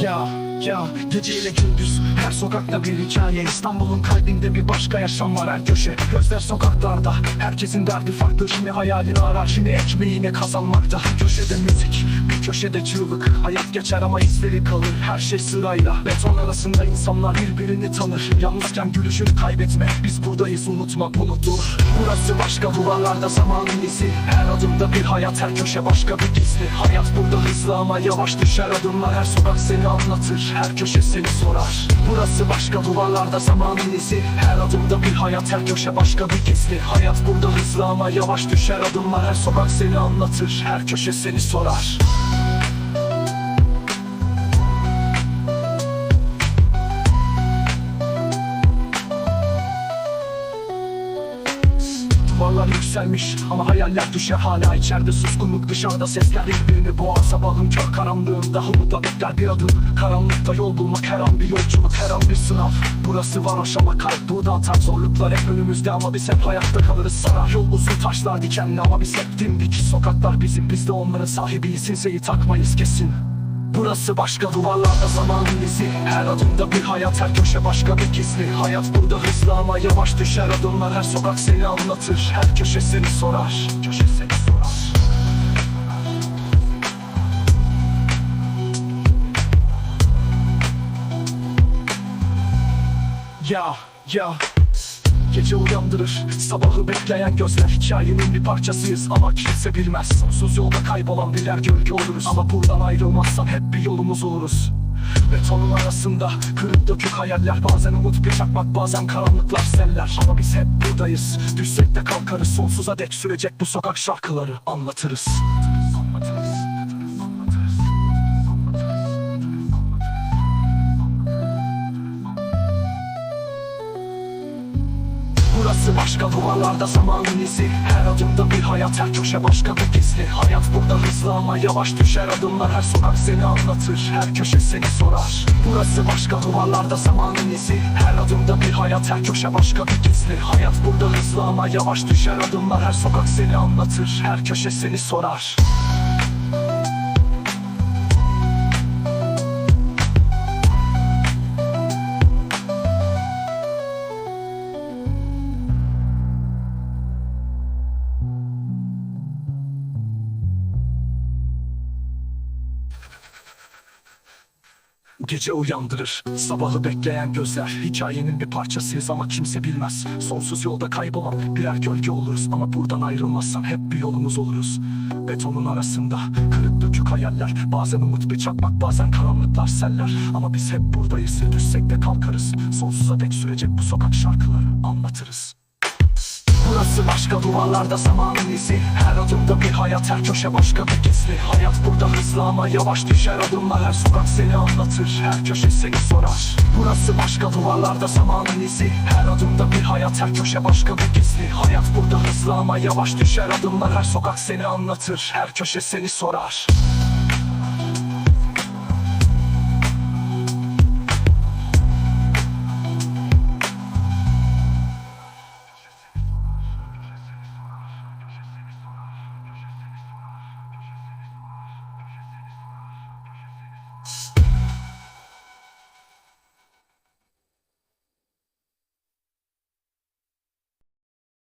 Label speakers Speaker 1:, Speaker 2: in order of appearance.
Speaker 1: Ya ya geceyle gündüz her sokakta bir hikaye. İstanbul'un kalbinde bir başka yaşam var her köşe. Gözler sokaklarda herkesin derdi farklı. Kimi hayalini arar kimi ekmeğini kazanmakta. Köşede müzik bir köşede çığlık. Hayat geçer ama izleri kalır her şey sırayla. Beton arasında insanlar birbirini tanır. Yalnızken gülüşünü kaybetme biz buradayız unutma bunu dur Burası başka duvarlarda zamanın izi. Her adımda bir hayat her köşe başka bir gizli. Hayat burada hızlı ama yavaş düşer adımlar. Her sokak seni anlatır her köşe seni sorar. Burası başka duvarlarda zamanın izi Her adımda bir hayat her köşe başka bir gizli. Hayat burada hızlı ama yavaş düşer adımlar. Her sokak seni anlatır. Her köşe seni sorar Duvarlar yükselmiş ama hayaller düşer. Hala içeride suskunluk dışarıda sesler birbirini boğar sabahın kör karanlığında. Humuda bekler bir adım. Karanlıkta yol bulmak her an bir yolculuk her an bir sınav. Burası varoş ama kalp burada atar zorluklar hep önümüzde. Ama biz hep hayatta kalırız sarar Yol uzun taşlar dikenli ama biz hep dimdik. Sokaklar bizim biz de onların sahibiyiz. Kimseyi takmayız kesin Burası başka duvarlarda zamanın izi. Her adımda bir hayat her köşe başka bir gizli. Hayat burada hızlı ama yavaş düşer. Adımlar Her sokak seni anlatır. Her köşe seni sorar. Köşe sorar. Ya ya Gece uyandırır sabahı bekleyen gözler. Hikayenin bir parçasıyız ama kimse bilmez. Sonsuz yolda kaybolan birer gölge oluruz. Ama buradan ayrılmazsan hep bir yolumuz oluruz. Betonun arasında kırık dökük hayaller. Bazen umut bir çakmak bazen karanlıklar seller. Ama biz hep buradayız. Düşsek de kalkarız. Sonsuza dek sürecek bu sokak şarkıları. Anlatırız Burası başka duvarlarda zamanın izi Her adımda bir hayat her köşe başka bir gizli. Hayat burada hızlı ama yavaş düşer. Adımlar Her sokak seni anlatır. Her köşe seni sorar. Burası başka duvarlarda zamanın izi Her adımda bir hayat her köşe başka bir gizli. Hayat burada hızlı ama yavaş düşer. Adımlar Her sokak seni anlatır. Her köşe seni sorar Gece uyandırır, sabahı bekleyen gözler. Hikayenin bir parçasıyız ama kimse bilmez. Sonsuz yolda kaybolan birer gölge oluruz. Ama buradan ayrılmazsan hep bir yolumuz oluruz. Betonun arasında kırık dökük hayaller. Bazen umut bir çakmak bazen karanlıklar seller. Ama biz hep buradayız, düşsek de kalkarız. Sonsuza dek sürecek bu sokak şarkıları anlatırız Burası başka duvarlarda zamanın izi? Her adımda bir hayat her köşe başka bir gizli. Hayat burada hızlı ama yavaş düşer adımlar. Her sokak seni anlatır her köşe seni sorar. Burası başka duvarlarda zamanın izi. Her adımda bir hayat her köşe başka bir gizli. Hayat burada hızlı ama yavaş düşer adımlar. Her sokak seni anlatır her köşe seni sorar